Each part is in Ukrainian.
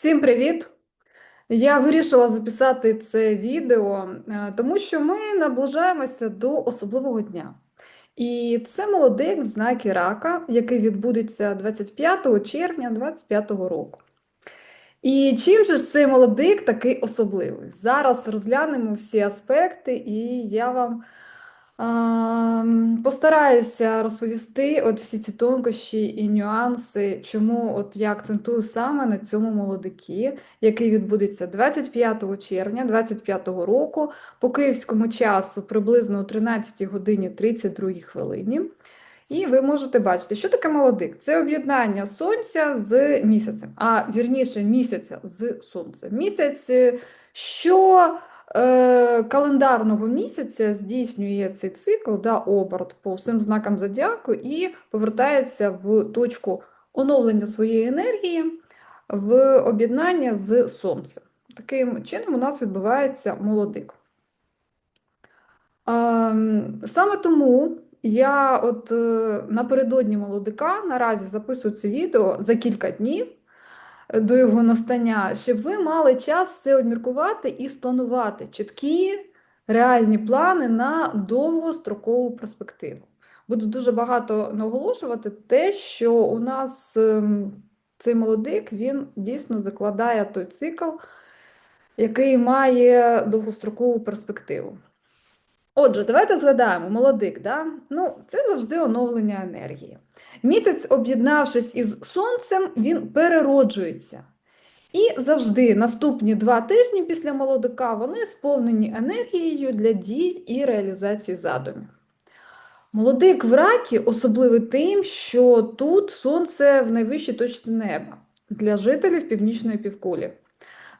Всім привіт! Я вирішила записати це відео, е, тому що ми наближаємося до особливого дня. І це молодик в знакі рака, який відбудеться 25 червня 2025 року. І чим же ж цей молодик такий особливий? Зараз розглянемо всі аспекти, і я вам Ам, Постараюся розповісти от всі ці тонкощі і нюанси, чому от я акцентую саме на цьому молодикі, який відбудеться 25 червня 2025 року по київському часу приблизно о 13 годині 32 хвилині. І ви можете бачити, що таке молодик? Це об'єднання сонця з місяцем, а вірніше місяця з сонцем. Місяць, е, що е, календарного місяця здійснює цей цикл, да, оберт по всім знакам зодіаку і повертається в точку оновлення своєї енергії в об'єднання з сонцем. Таким чином у нас відбувається молодик. Ем, Саме тому я от е, напередодні молодика наразі записую це відео за кілька днів до його настання, щоб ви мали час все обміркувати і спланувати чіткі реальні плани на довгострокову перспективу. Буду дуже багато наголошувати те, що у нас ем, цей молодик він дійсно закладає той цикл, який має довгострокову перспективу. Отже, давайте згадаємо, молодик, да? ну, це завжди оновлення енергії. Місяць, об'єднавшись із сонцем, він перероджується. І завжди наступні два тижні після молодика вони сповнені енергією для дій і реалізації задумів. Молодик в ракі особливий тим, що тут сонце в найвищій точці неба для жителів північної півкулі.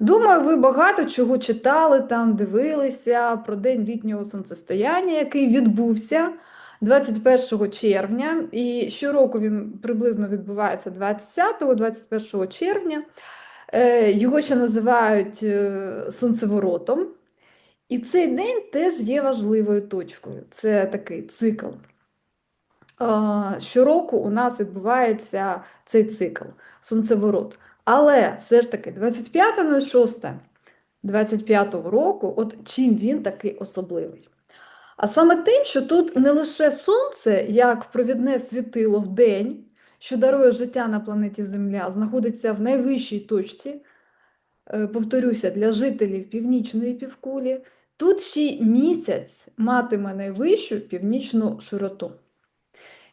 Думаю, ви багато чого читали там, дивилися про день літнього сонцестояння, який відбувся 21 червня. І щороку він приблизно відбувається 20-21 червня. Е, Його ще називають е, сонцеворотом. І цей день теж є важливою точкою. Це такий цикл. Е, Щороку у нас відбувається цей цикл сонцеворот. Але все ж таки 25.06 25 року, от чим він такий особливий? А саме тим, що тут не лише сонце, як провідне світило в день, що дарує життя на планеті Земля, знаходиться в найвищій точці, е, повторюся, для жителів північної півкулі, тут ще й місяць матиме найвищу північну широту.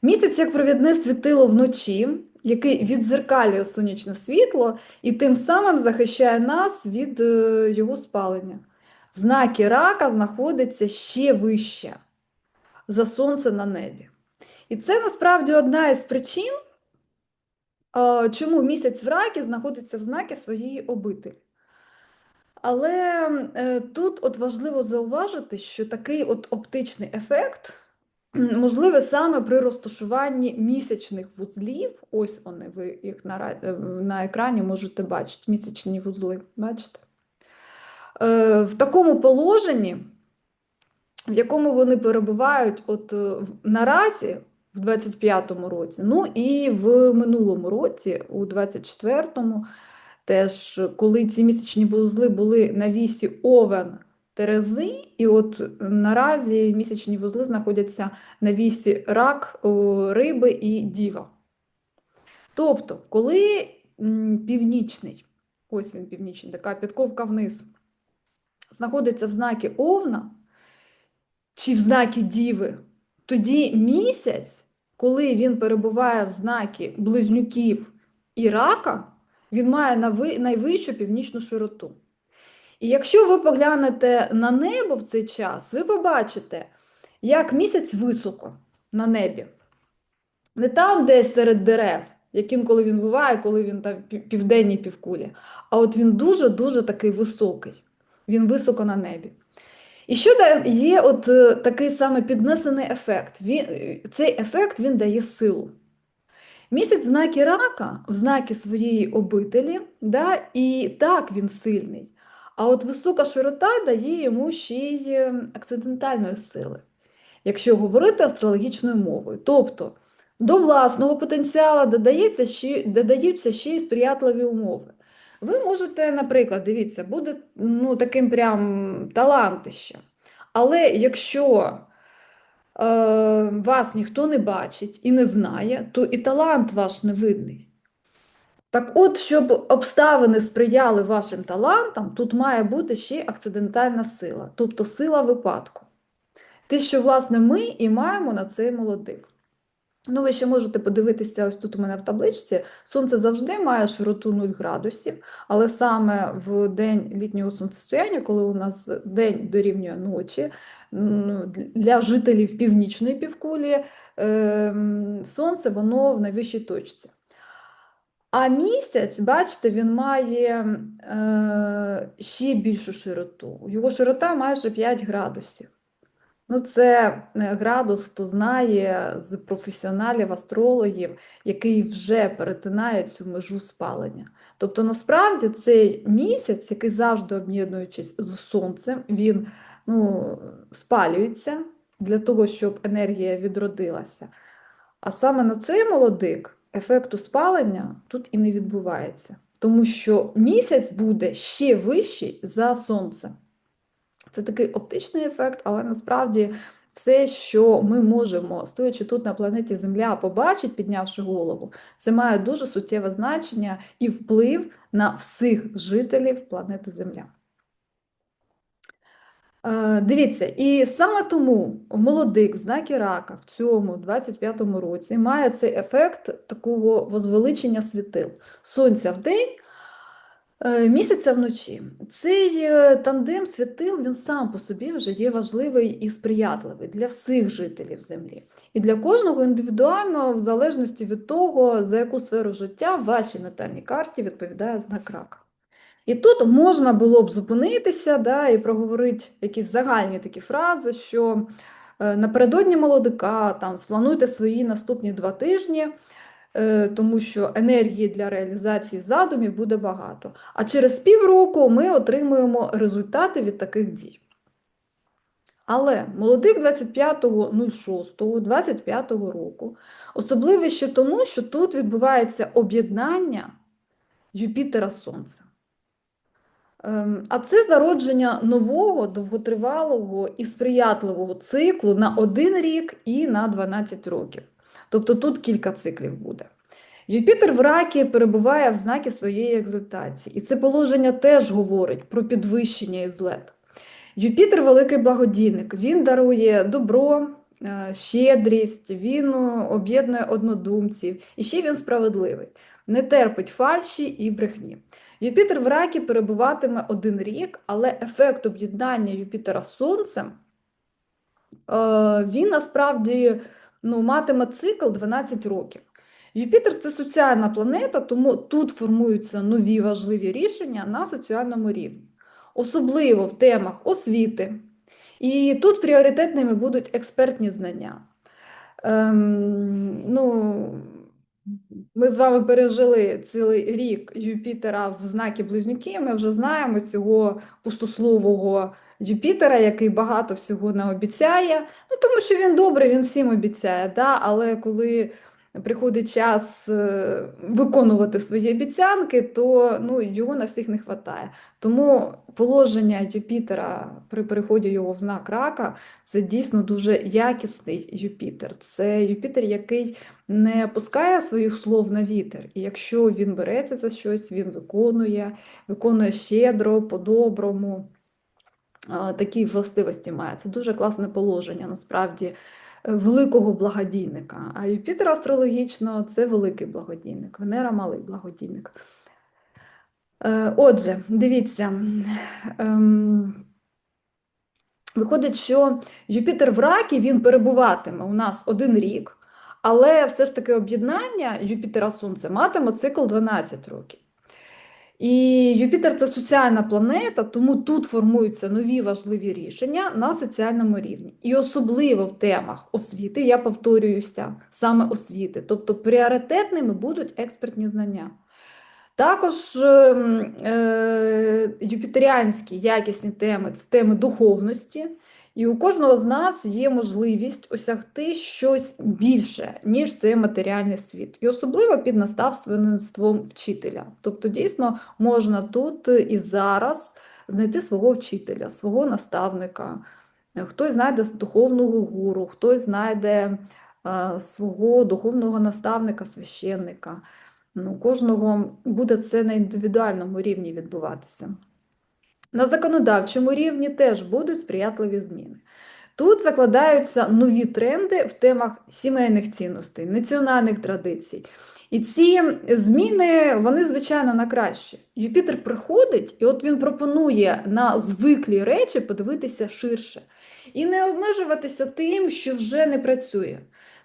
Місяць як провідне світило вночі, який відзеркалює сонячне світло і тим самим захищає нас від е, його спалення. В знакі рака знаходиться ще вище за сонце на небі. І це насправді одна із причин, е, чому місяць в ракі знаходиться в знакі своєї обителі. Але е, тут от важливо зауважити, що такий от оптичний ефект можливе саме при розташуванні місячних вузлів. Ось вони, ви їх на, е, на екрані можете бачити, місячні вузли. Бачите? Е, В такому положенні, в якому вони перебувають от е, наразі, в 25-му році, ну і в минулому році, у 24-му, теж коли ці місячні вузли були на вісі Овен Терези, і от наразі місячні вузли знаходяться на вісі рак, риби і діва. Тобто, коли північний, ось він північний, така підковка вниз, знаходиться в знакі Овна чи в знакі Діви, тоді місяць, коли він перебуває в знакі близнюків і рака, він має найвищу північну широту. І якщо ви поглянете на небо в цей час, ви побачите, як місяць високо на небі. Не там, десь серед дерев, яким коли він буває, коли він там південній півкулі, а от він дуже-дуже такий високий, він високо на небі. І що є от е, такий саме піднесений ефект? Він, Цей ефект він дає силу. Місяць в знакі рака, в знакі своєї обителі, да, і так він сильний. А от висока широта дає йому ще й ем, акцидентальної сили, якщо говорити астрологічною мовою. Тобто до власного потенціалу додається ще, додаються ще й сприятливі умови. Ви можете, наприклад, дивіться, буде ну, таким прям талантище. Але якщо е, вас ніхто не бачить і не знає, то і талант ваш не видний. Так от, щоб обставини сприяли вашим талантам, тут має бути ще акцидентальна сила, тобто сила випадку. Те, що, власне, ми і маємо на цей молодик. Ну, ви ще можете подивитися, ось тут у мене в табличці. Сонце завжди має широту 0 градусів, але саме в день літнього сонцестояння, коли у нас день дорівнює ночі, для жителів північної півкулі ем, сонце воно в найвищій точці. А місяць, бачите, він має е, ще більшу широту. Його широта майже 5 градусів. Ну, це е, градус, хто знає з професіоналів, астрологів, який вже перетинає цю межу спалення. Тобто, насправді, цей місяць, який завжди об'єднуючись з сонцем, він ну, спалюється для того, щоб енергія відродилася. А саме на цей молодик ефекту спалення тут і не відбувається, тому що місяць буде ще вищий за сонце. Це такий оптичний ефект, але насправді все, що ми можемо, стоячи тут на планеті Земля, побачити, піднявши голову, це має дуже суттєве значення і вплив на всіх жителів планети Земля. Е, Дивіться, і саме тому молодик в знакі рака в цьому 25-му році має цей ефект такого возвеличення світил. Сонця в день, е, місяця вночі. Цей е, тандем світил він сам по собі вже є важливий і сприятливий для всіх жителів Землі. І для кожного індивідуально, в залежності від того, за яку сферу життя в вашій натальній карті відповідає знак рака. І тут можна було б зупинитися да, і проговорити якісь загальні такі фрази, що е, напередодні молодика там, сплануйте свої наступні два тижні, е, тому що енергії для реалізації задумів буде багато. А через півроку ми отримуємо результати від таких дій. Але молодик 25.06.25 року особливий ще тому, що тут відбувається об'єднання Юпітера. Ем, А це зародження нового, довготривалого і сприятливого циклу на один рік і на 12 років. Тобто тут кілька циклів буде. Юпітер в ракі перебуває в знакі своєї екзальтації, і це положення теж говорить про підвищення і злет. Юпітер великий благодійник, він дарує добро, е, щедрість, він е, об'єднує однодумців, і ще він справедливий, не терпить фальші і брехні. Юпітер в ракі перебуватиме один рік, але ефект об'єднання Юпітера з Сонцем, е, він насправді ну, матиме цикл 12 років. Юпітер це соціальна планета, тому тут формуються нові важливі рішення на соціальному рівні, особливо в темах освіти. І тут пріоритетними будуть експертні знання. Ем, ну, ми з вами пережили цілий рік Юпітера в знакі Близнюки. Ми вже знаємо цього пустослового Юпітера, який багато всього не обіцяє. Ну, тому що він добрий, він всім обіцяє. Да? Але коли приходить час е, виконувати свої обіцянки, то ну, його на всіх не вистачає. Тому положення Юпітера при переході його в знак рака це дійсно дуже якісний Юпітер. Це Юпітер, який не пускає своїх слов на вітер. І якщо він береться за щось, він виконує, виконує щедро, по-доброму. Такі властивості має. Це дуже класне положення, насправді, великого благодійника. А Юпітер астрологічно це великий благодійник, Венера малий благодійник. Е, Отже, дивіться. ем, Виходить, що Юпітер в ракі він перебуватиме у нас один рік, але все ж таки об'єднання Юпітера Сонце матиме цикл 12 років. І Юпітер це соціальна планета, тому тут формуються нові важливі рішення на соціальному рівні. І особливо в темах освіти, я повторююся, саме освіти. Тобто пріоритетними будуть експертні знання. Також ем, е, юпітеріанські якісні теми це теми духовності, І у кожного з нас є можливість осягти щось більше, ніж цей матеріальний світ, і особливо під наставництвом вчителя. Тобто, дійсно можна тут і зараз знайти свого вчителя, свого наставника. Хтось знайде духовного гуру, хтось знайде е, свого духовного наставника, священника. Ну, кожного буде це на індивідуальному рівні відбуватися. На законодавчому рівні теж будуть сприятливі зміни. Тут закладаються нові тренди в темах сімейних цінностей, національних традицій. І ці зміни, вони, звичайно, на краще. Юпітер приходить, і от він пропонує на звиклі речі подивитися ширше і не обмежуватися тим, що вже не працює.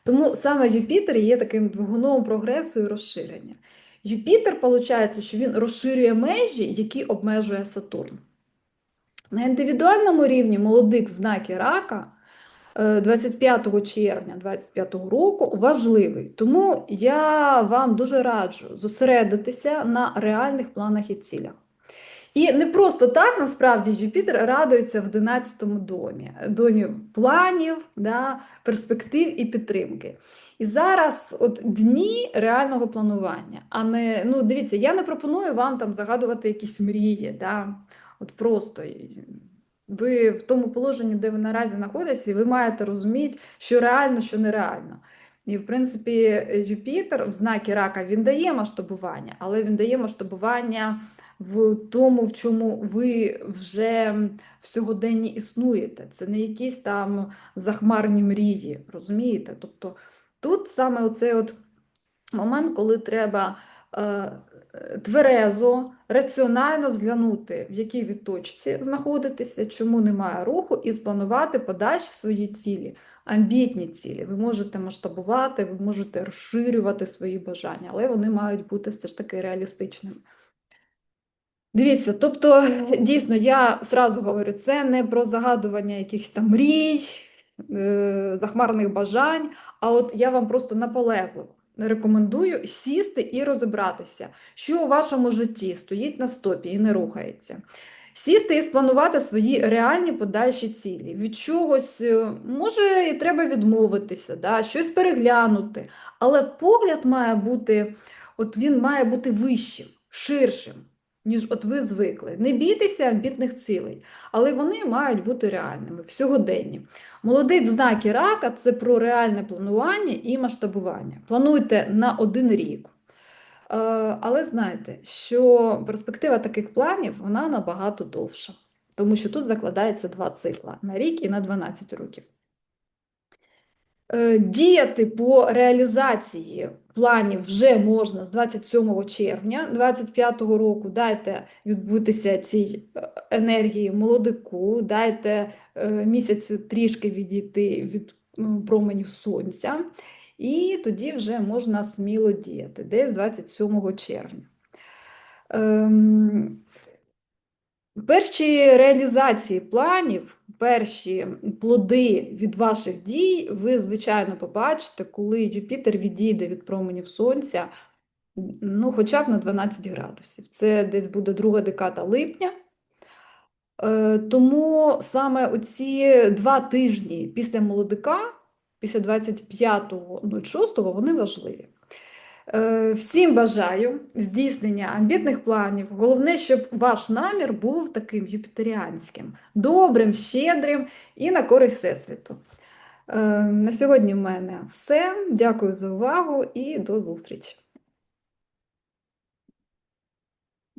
Тому саме Юпітер є таким двигуном прогресу і розширення. Юпітер, виходить, що він розширює межі, які обмежує Сатурн. На індивідуальному рівні молодик в знакі рака 25 червня 2025 року важливий. Тому я вам дуже раджу зосередитися на реальних планах і цілях. І не просто так насправді Юпітер радується в 11-му домі, домі планів, да, перспектив і підтримки. І зараз от дні реального планування. А не, ну дивіться, я не пропоную вам там загадувати якісь мрії. Да, От просто ви в тому положенні, де ви наразі знаходитесь, і ви маєте розуміти, що реально, що нереально. І, в принципі, Юпітер в знакі рака він дає масштабування, але він дає масштабування в тому, в чому ви вже в сьогоденні існуєте. Це не якісь там захмарні мрії, розумієте? Тобто тут саме оцей от момент, коли треба е, тверезо, раціонально взглянути, в якій ви точці знаходитеся, чому немає руху, і спланувати подальші свої цілі, амбітні цілі. Ви можете масштабувати, ви можете розширювати свої бажання, але вони мають бути все ж таки реалістичними. Дивіться, тобто, дійсно, я зразу говорю, це не про загадування якихось там мрій, е, захмарних бажань, а от я вам просто наполегливо рекомендую сісти і розібратися, що у вашому житті стоїть на стопі і не рухається. Сісти і спланувати свої реальні подальші цілі. Від чогось, е, може, і треба відмовитися, да, щось переглянути, але погляд має бути, от він має бути вищим, ширшим ніж от ви звикли. Не бійтеся амбітних цілей, але вони мають бути реальними в сьогоденні. Молодий в знакі рака це про реальне планування і масштабування. Плануйте на один рік. Е, але знайте, що перспектива таких планів вона набагато довша, тому що тут закладається два цикла на рік і на 12 років. Е, діяти по реалізації планів вже можна з 27 червня 2025 року. Дайте відбутися цій е, енергії молодику, дайте е, місяцю трішки відійти від ну, променів сонця, і тоді вже можна сміло діяти, десь 27 червня. Ем, перші реалізації планів перші плоди від ваших дій ви, звичайно, побачите, коли Юпітер відійде від променів Сонця, ну, хоча б на 12 градусів. Це десь буде друга декада липня. Е, тому саме оці два тижні після молодика, після 25.06, вони важливі. Е, всім бажаю здійснення амбітних планів. Головне, щоб ваш намір був таким юпітеріанським, добрим, щедрим і на користь Всесвіту. Е, на сьогодні в мене все. Дякую за увагу і до зустрічі!